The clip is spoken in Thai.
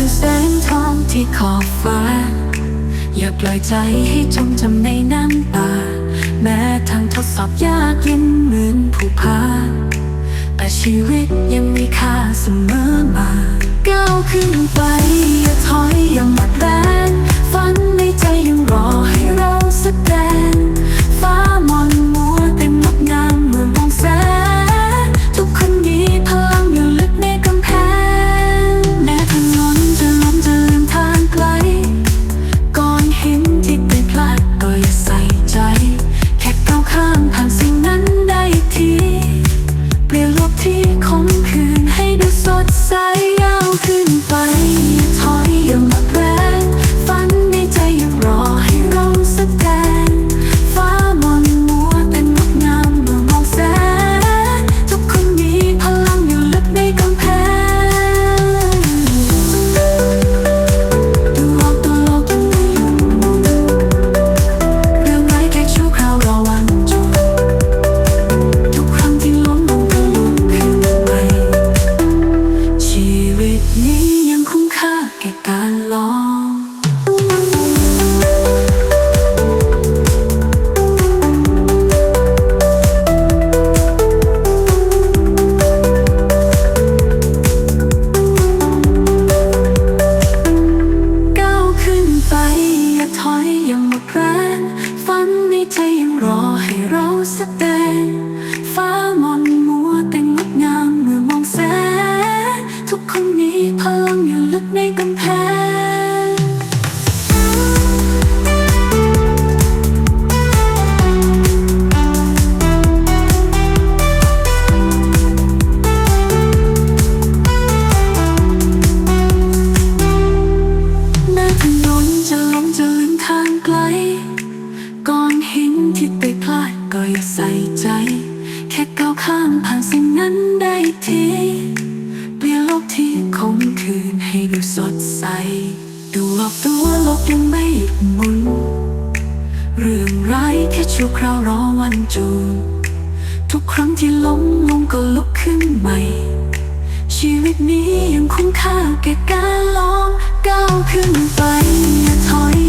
ดูแสงทองที่ขอบฟ้า อย่าปล่อยใจให้จมจำในน้ำตา แม้ทางทดสอบยากเย็นเหมือนผู้พาแต่ชีวิตยังมีค่าเสมอมาก้าวขึ้นไปอย่าถอ ที่คมคืนให้ดูสดใสยาวขึ้นไป ราแสด ใส่ใจ แค่ก้าวข้ามผ่านสิ่งนั้นได้ทีเปลี่ยนโลกที่คมคืนให้ดูสดใส ดูรอบตัวโลกยังไม่หยุดหมุน เรื่องร้ายแค่ชั่วคราวรอวันจูนทุกครั้งที่ล้มลงก็ลุกขึ้นใหม่ ชีวิตนี้ยังคุ้มค่าแก่การลองก้าวขึ้นไปอย่าถอย